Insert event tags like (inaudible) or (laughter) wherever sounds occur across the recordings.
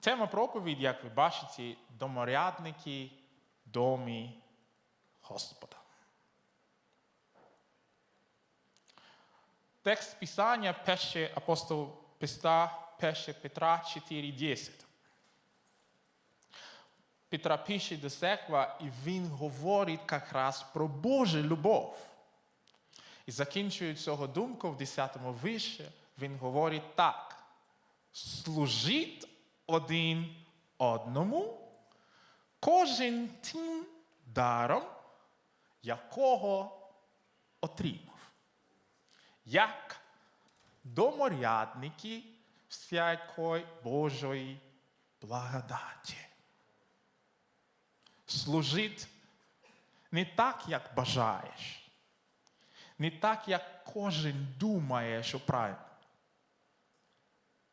Тема проповіді, як ви бачите, доморядники домі Господа. Текст Писання 1 апостол Петра, 1 Петра 4.10. Петра пише до церкви, і він говорить якраз про Божу любов. І закінчує цього думку в 10 вище, він говорить так. Служіть один одному, кожен тим даром, якого отримав. Як доморядники всякої Божої благодаті. Служить не так, як бажаєш, не так, як кожен думає, що правильно,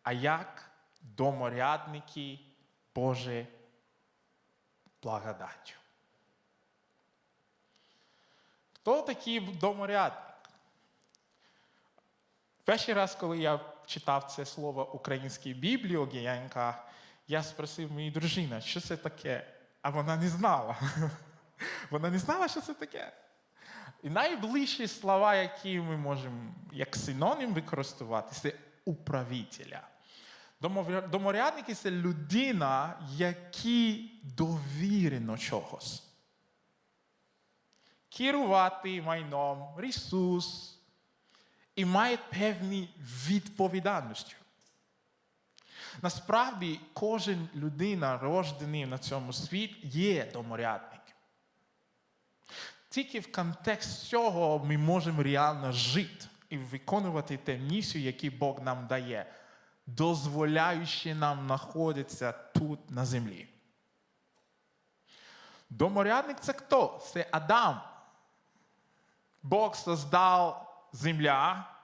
а як доморядники Божої благодаттю. Хто такий доморядник? Перший раз, коли я читав це слово українській Біблії бібліогіянка, я спросив мою дружину, що це таке, а вона не знала. (laughs) Вона не знала, що це таке. І найближчі слова, які ми можемо як синонім використовувати, це управителя. Доморядники це людина, якій довірено чогось. Керувати майном, ресурс, і має певні відповідальності. Насправді, кожен людина, рождений на цьому світі, є доморядник. Тільки в контекст цього ми можемо реально жити і виконувати те місію, яку Бог нам дає, дозволяючи нам знаходитися тут на землі. Доморядник це хто? Це Адам. Бог создав земля,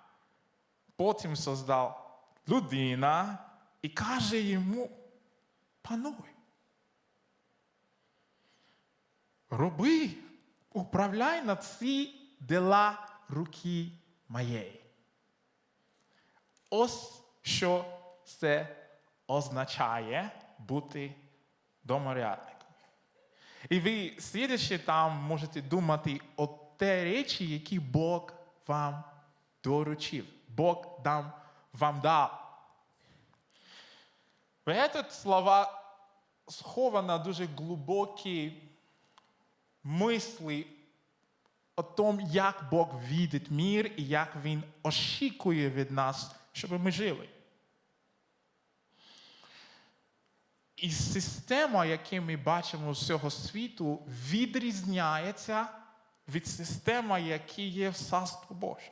потім создав людина і каже йому: пануй. Роби, управляй на ці дела руки моєї. Ось що це означає бути доморядником. І ви, сидячи там, можете думати о те речі, які Бог вам доручив. Бог дам, вам дав. В этот слова сховано дуже глибокі мислі о том, як Бог видить мір і як Він очікує від нас, щоб ми жили. І система, яку ми бачимо з цього світу, відрізняється від системи, яка є в Царстві Боже.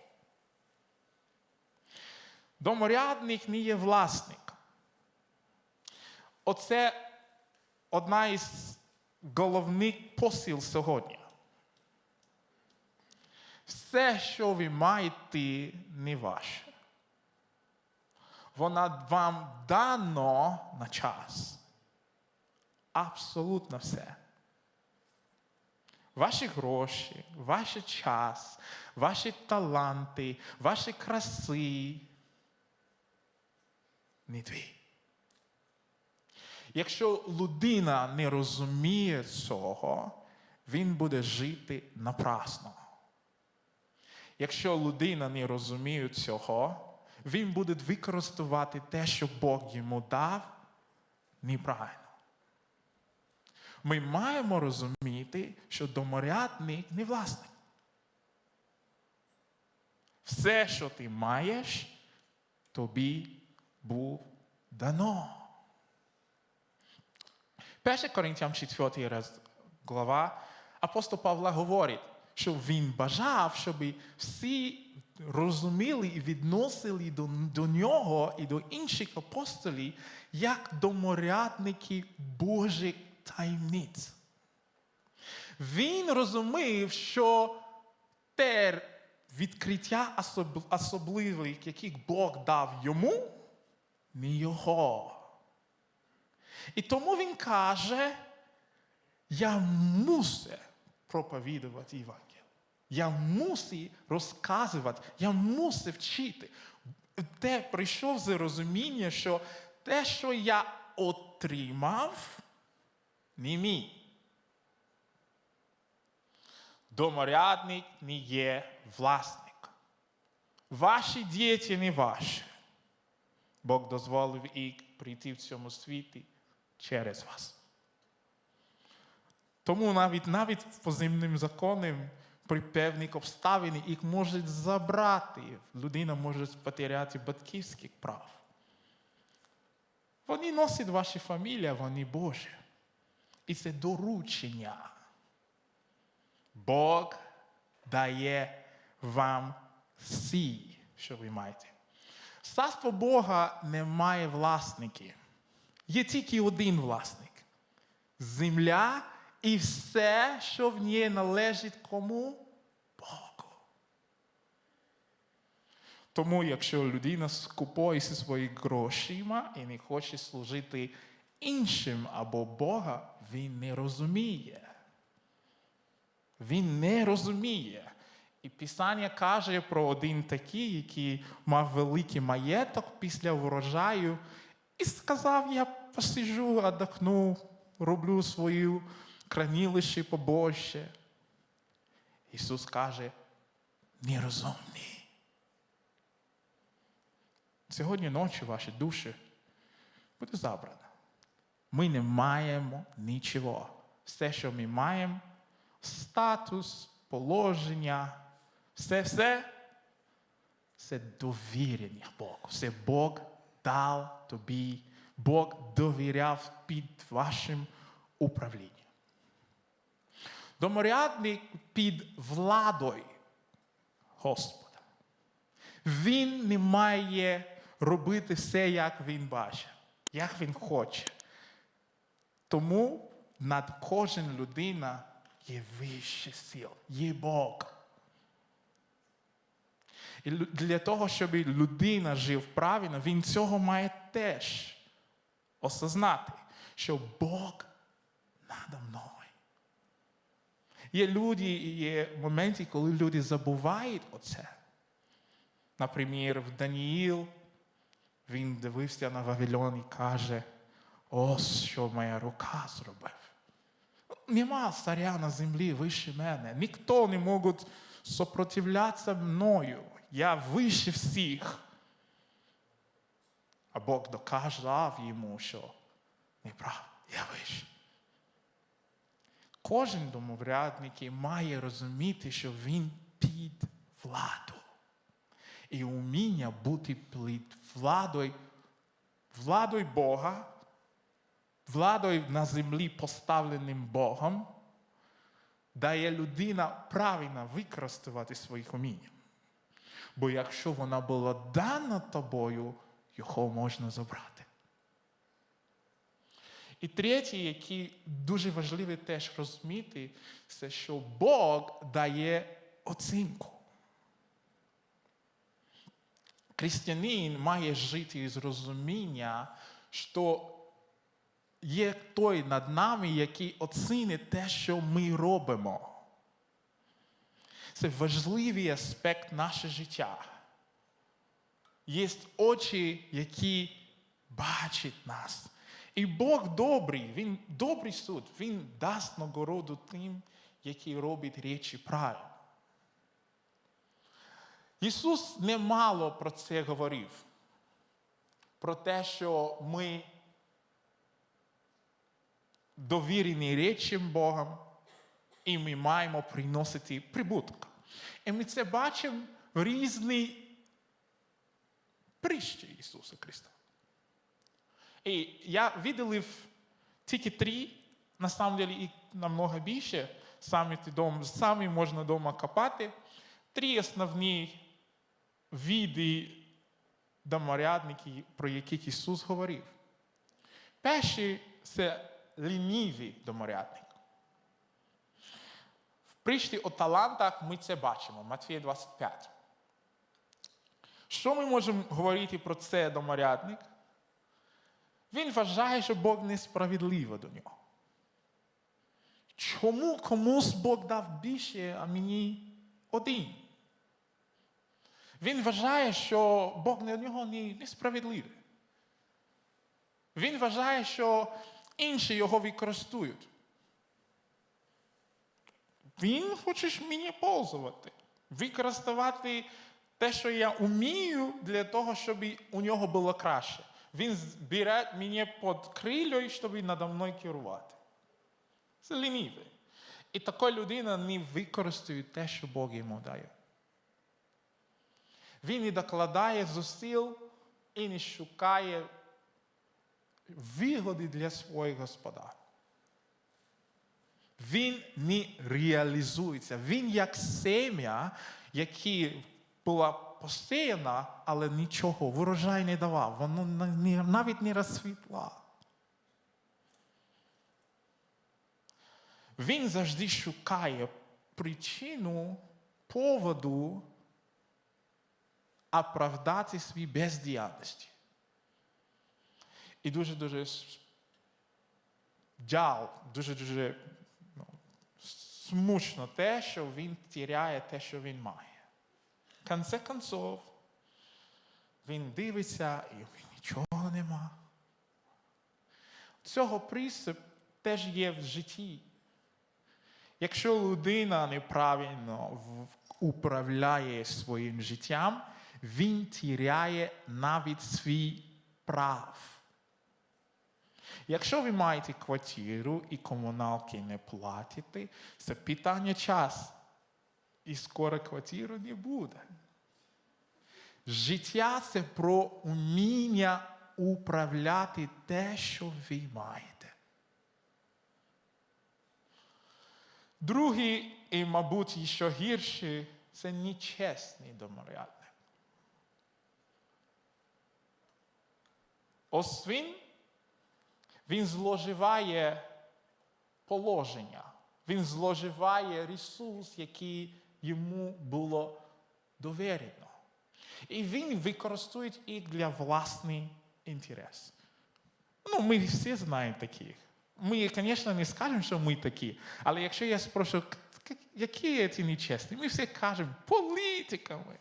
Доморядник не є власник. Оце одна із головних посил сьогодні. Все, що ви маєте, не ваше. Вона вам дано на час. Абсолютно все. Ваші гроші, ваш час, ваші таланти, ваші краси. Не твій. Якщо людина не розуміє цього, він буде жити напрасно. Якщо людина не розуміє цього, він буде використовувати те, що Бог йому дав, неправильно. Ми маємо розуміти, що доморядник не власник. Все, що ти маєш, тобі був дано. 1 Коринтян 4 глава апостол Павла говорить, що він бажав, щоб всі розуміли і відносили до, до нього і до інших апостолів як доморядники Божих таємниць. Він розумів, що те відкриття особ- особливих, яких Бог дав йому, не його. І тому він каже: я мусив проповідувати Євангелію. Я мусив розказувати, я мусив вчити. Те прийшов з розуміння, що те, що я отримав, не мій. Доморядник не є власник. Ваші діти не ваші. Бог дозволив їх прийти в цьому світі через вас. Тому навіть навіть по земним законам при певних обставинах їх можуть забрати. Людина може потеряти батьківських прав. Вони носять ваші фамілії, вони Божі. І це доручення. Бог дає вам всі, що ви маєте. Царство Бога не має власників. Є тільки один власник. Земля і все, що в ній належить кому? Богу. Тому, якщо людина скупує зі своїми грошима і не хоче служити іншим або Бога, він не розуміє. Він не розуміє. І Писання каже про один такий, який мав великий маєток після врожаю, і сказав: Я посиджу, отдохну, роблю свою хранилище побольше. Ісус каже, нерозумний. Сьогодні ночі ваші душі буде забрано. Ми не маємо нічого. Все, що ми маємо, статус, положення, все, все це довірення Богу. Це Бог дав тобі, Бог довіряв під вашим управлінням. Доморядник під владою Господа. Він не має робити все, як він бачить, як він хоче. Тому над кожен людина є вищий сил, є Бог. І для того, щоб людина жив правильно, він цього має теж осознати, що Бог надо мною. Є люди, є моменти, коли люди забувають оце. Наприклад, в Даніїл він дивився на Вавилон і каже, ось що моя рука зробив. Нема царя на землі вище мене. Ніхто не може сопротивлятися мною. Я вище всіх. А Бог доказав йому, що неправда, я вище. Кожен домоврядник має розуміти, що він під владу. І уміння бути владою, владою Бога, владою на землі поставленим Богом, дає людина правильно використовувати своїх уміння. Бо якщо вона була дана тобою, його можна забрати. І третє, який дуже важливий теж розуміти, це що Бог дає оцінку. Християнин має жити із розуміння, що є той над нами, який оцінить те, що ми робимо. Це важливий аспект наше життя. Є очі, які бачать нас. І Бог добрий, Він добрий суд, Він дасть нагороду тим, які роблять речі правильно. Ісус немало про це говорив. Про те, що ми довірені речам Богом, і ми маємо приносити прибуток. І ми це бачимо в різні прищі Ісуса Христа. І я виділив тільки три, на самом деле їх намного більше, самі, ти дом, самі можна вдома копати. Три основні види доморядників, про яких Ісус говорив. Перший це лінівий доморядник. В притчі о талантах ми це бачимо, Матфія 25. Що ми можемо говорити про це доморядник? Він вважає, що Бог несправедливо до нього. Чому комусь Бог дав більше, а мені один? Він вважає, що Бог для нього несправедливий. Він вважає, що інші його використовують. Він хоче мені пользувати, використовувати те, що я вмію, для того, щоб у нього було краще. Він бере мене під крило, щоб надо мною керувати. Це лінівий. І така людина не використовує те, що Бог йому дає. Він не докладає зусиль і не шукає вигоди для своїх господарів. Він не реалізується. Він як сем'я, яке була посіяна, але нічого, урожай не давав. Воно навіть не розсвітла. Він завжди шукає причину, поводу оправдати свій бездіяльності. І дуже-дуже джал, дуже-дуже ну, смучно те, що він тіряє те, що він має. В конце концов, він дивиться і він нічого нема. Цього принцип теж є в житті. Якщо людина неправильно управляє своїм життям, він тіряє навіть свій прав. Якщо ви маєте квартиру і комуналки не платите, це питання часу. І скоро квартири не буде. Життя це про уміння управляти те, що ви маєте. Другий, і, мабуть, ще гірший, це нечесний доморядник. Ось він, він зловживає положення, він зловживає ресурс, який йому було довірено. І він використовує їх для власний інтерес. Ну, ми всі знаємо таких. Ми, звісно, не скажемо, що ми такі. Але якщо я спрошу, «К- к- які ці нечесні, ми всі кажемо політиками.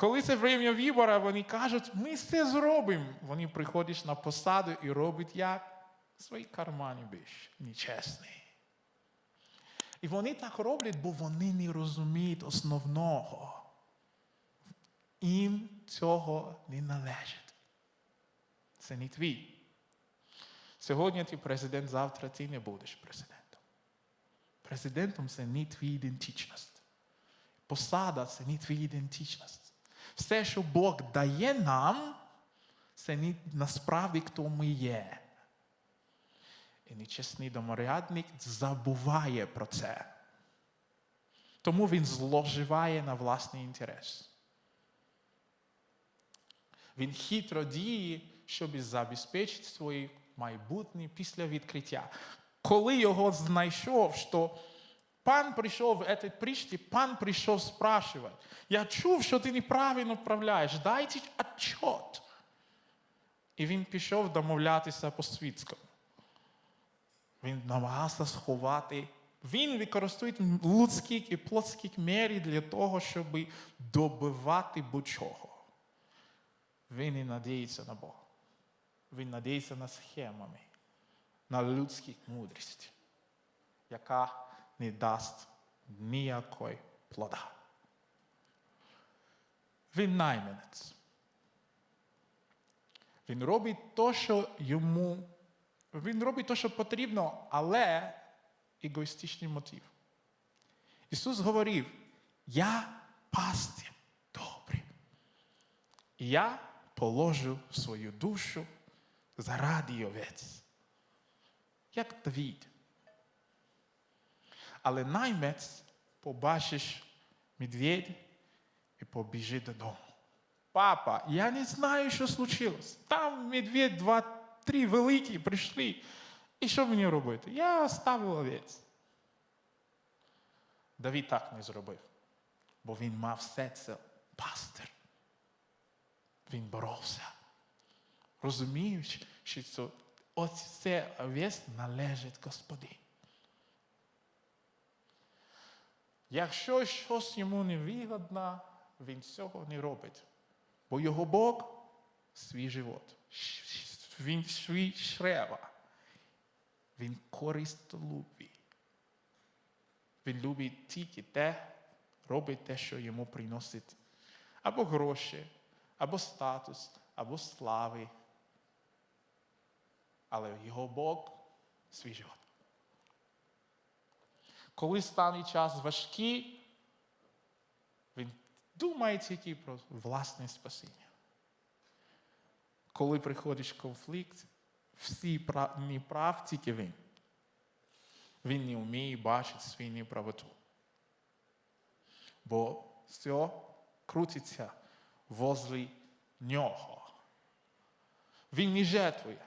Коли це время вибору, вони кажуть, ми все зробимо. Вони приходять на посаду і роблять як свої кармани більш нечесні. І вони так роблять, бо вони не розуміють основного. Їм цього не належить. Це не твій. Сьогодні ти президент, завтра ти не будеш президентом. Президентом це не твій ідентичність. Посада це не твій ідентичність. Все, що Бог дає нам, це не насправді хто ми є. І нечесний доморядник забуває про це. Тому він зловживає на власний інтерес. Він хитро діє, щоб забезпечити своє майбутнє після відкриття. Коли його знайшов, що пан прийшов в цій причті, пан прийшов спрашувати. Я чув, що ти неправильно вправляєш, дайте отчет. І він пішов домовлятися по світському. Він намагався сховати. Він використовує людських і плотських мір для того, щоб добивати будь-чого. Він не надіється на Бога. Він надіється на схемами, на людську мудрість, яка не дасть ніякої плода. Він найманець. Він робить те, що йому. Він робить те, що потрібно, але егоїстичний мотив. Ісус говорив: Я пастир добрий. Я положу свою душу заради овець. Як Давід. Але наймець побачиш медведь і побіжи додому. Папа, я не знаю, що случилось. Там медведь два-три великі прийшли. І що мені робити? Я оставив овець. Давід так не зробив, бо він мав все це пастир. Він боровся, розуміючи, що це, овець належить Господи. Якщо щось йому не вигодно, він цього не робить. Бо його Бог свій живот. Він свій шрева. Він користолюбий. Він любить тільки те, робить те, що йому приносить або гроші, або статус, або слави. Але його Бог свій живот. Коли стане час важкий, він думає тільки про власне спасіння. Коли приходить конфлікт, всі не прав тільки він. Він не вміє бачити свою неправоту. Бо все крутиться возле нього. Він не жертвує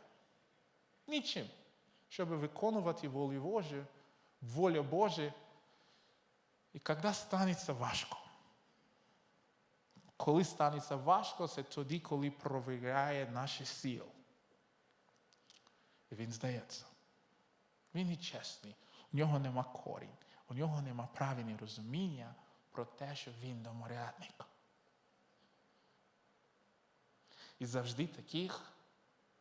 нічим, щоб виконувати волю Божу, воля Божа. І коли станеться важко. Коли станеться важко, це тоді, коли провіряє наші сили. І він здається. Він не чесний, у нього нема корінь, у нього нема правильного розуміння про те, що він доморядник. І завжди таких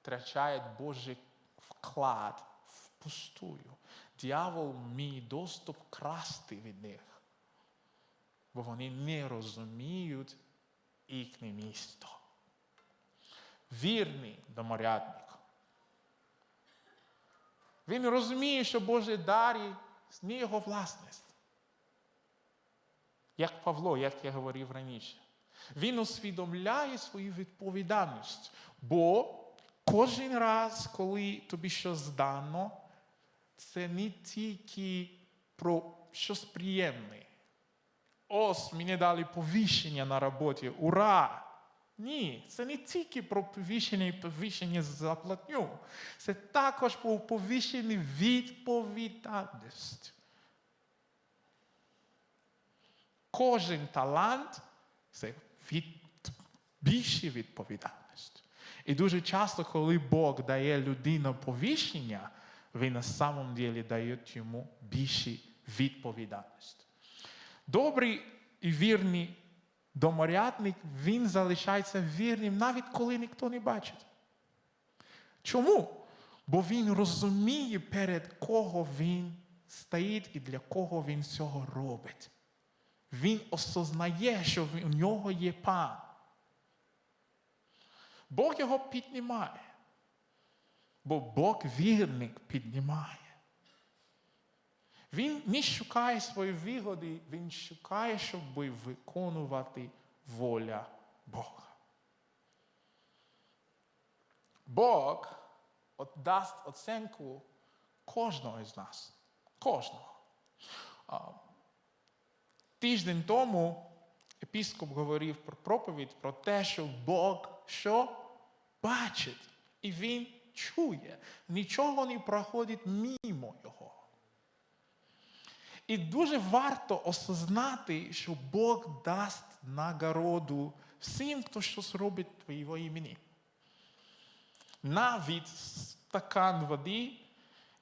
втрачає Божий вклад впустую. Дьявол має доступ красти від них, бо вони не розуміють їхнє місто. Вірний доморядник. Він розуміє, що Божі дарі не його власність. Як Павло, як я говорив раніше. Він усвідомляє свою відповідальність. Бо кожен раз, коли тобі щось дано, це не тільки про щось приємне. Ось мені дали повищення на роботі. Ура! Ні, це не тільки про повищення і повищення заплатню. Це також про повищення відповідальність. Кожен талант це від, більше відповідальність. І дуже часто, коли Бог дає людину повищення, він на самом деле дає йому більше відповідальність. Добрий і вірний доморядник, він залишається вірним, навіть коли ніхто не бачить. Чому? Бо він розуміє, перед кого він стоїть і для кого він цього робить. Він осознає, що у нього є пан. Бог його піднімає. Бо Бог вірник піднімає. Він не шукає свої вигоди, він шукає, щоб виконувати воля Бога. Бог дасть оцінку кожного з нас. Кожного. Тиждень тому епіскоп говорив про проповідь про те, що Бог що бачить, і він чує. Нічого не проходить мимо його. І дуже варто осознати, що Бог дасть нагороду всім, хто щось робить в імені. Навіть стакан води,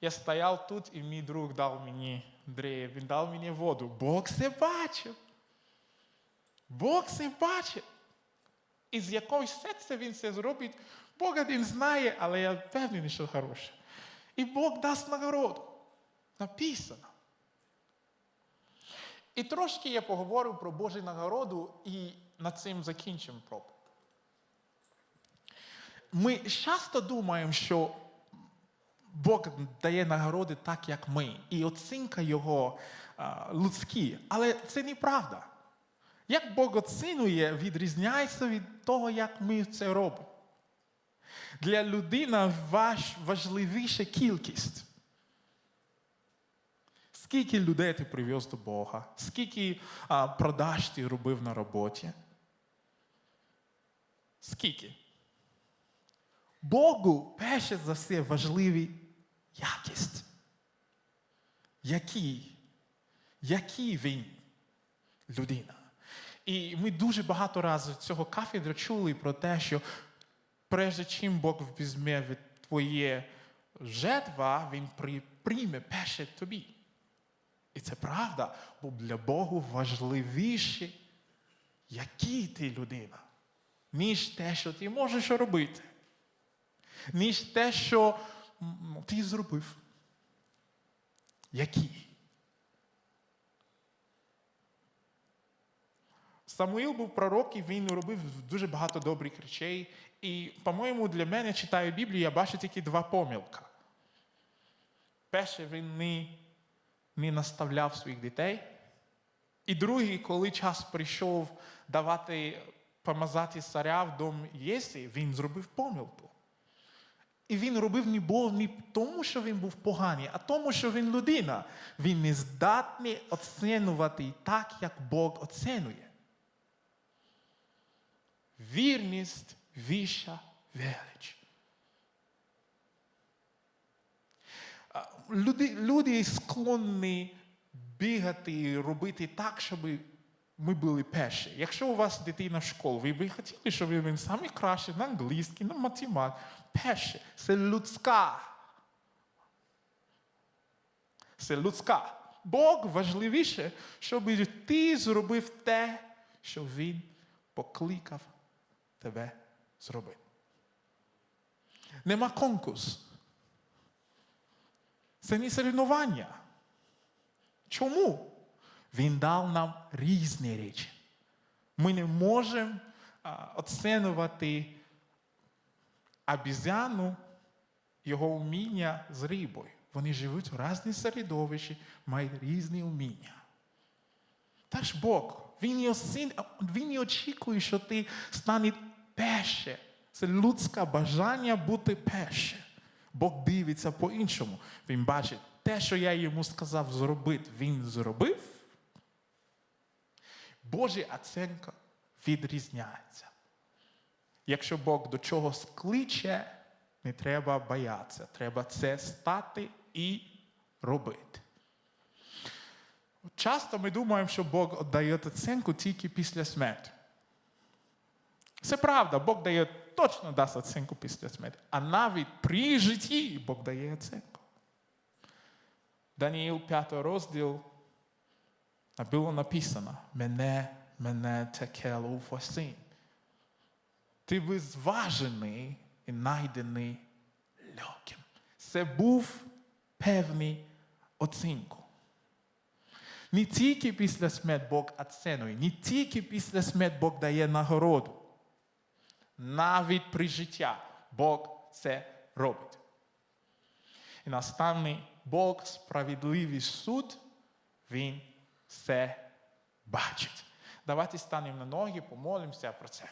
я стояв тут, і мій друг дав мені Андрій, він дав мені воду. Бог це бачив. Бог це бачить. І з якогось серця він це зробить, Бог один знає, але я впевнений, що хороше. І Бог дасть нагороду. Написано. І трошки я поговорю про Божу нагороду і над цим закінчимо проповідь. Ми часто думаємо, що Бог дає нагороди так, як ми, і оцінка його а, людські. Але це неправда. Як Бог оцінює, відрізняється від того, як ми це робимо. Для людини важ, важливіша кількість. Скільки людей ти привез до Бога, скільки а, продаж ти робив на роботі? Скільки? Богу перше за все важливі якість. Який? Який він людина? І ми дуже багато разів цього кафедри чули про те, що прежде чим Бог візьме від твоє жертва, Він при- прийме перше тобі. І це правда, бо для Богу важливіше, який ти людина. ніж те, що ти можеш робити, ніж те, що ти зробив. Які? Самуїл був пророк, і він робив дуже багато добрих речей. І, по-моєму, для мене читаю Біблію, я бачу тільки два помилка. Перше, він не, не наставляв своїх дітей. І другий, коли час прийшов давати помазати царя в дом Єсі, він зробив помилку. І він робив не бо не тому, що він був поганий, а тому, що він людина. Він не здатний оцінювати так, як Бог оцінює. Вірність віща велич. Люди, люди склонні бігати і робити так, щоб ми були перші. Якщо у вас дитина в школі, ви б хотіли, щоб він самий кращий на англійській, на математиці. Перше, це людська. Це людська. Бог важливіше, щоб ти зробив те, що Він покликав тебе зробити. Нема конкурсу. Це не соревнування. Чому? Він дав нам різні речі. Ми не можемо оцінювати обізяну його вміння з рибою. Вони живуть у різні середовищі, мають різні вміння. Та ж Бог, він не, очікує, що ти стане перше. Це людське бажання бути перше. Бог дивиться по-іншому. Він бачить, те, що я йому сказав зробити, він зробив. Божа оцінка відрізняється. Якщо Бог до чогось кличе, не треба боятися. Треба це стати і робити. Часто ми думаємо, що Бог дає оцінку тільки після смерті. Це правда, Бог дає точно дасть оцінку після смерті. А навіть при житті Бог дає оцінку. Даніїл 5 розділ було написано: мене, мене таке уфасин. Ти був зважений і найдений легким. Це був певний оцінку. Не тільки після смерті Бог оцінює, не тільки після смерті Бог дає нагороду. Навіть при життя Бог це робить. І наставний Бог, справедливий суд, Він все бачить. Давайте станемо на ноги, помолимося про це.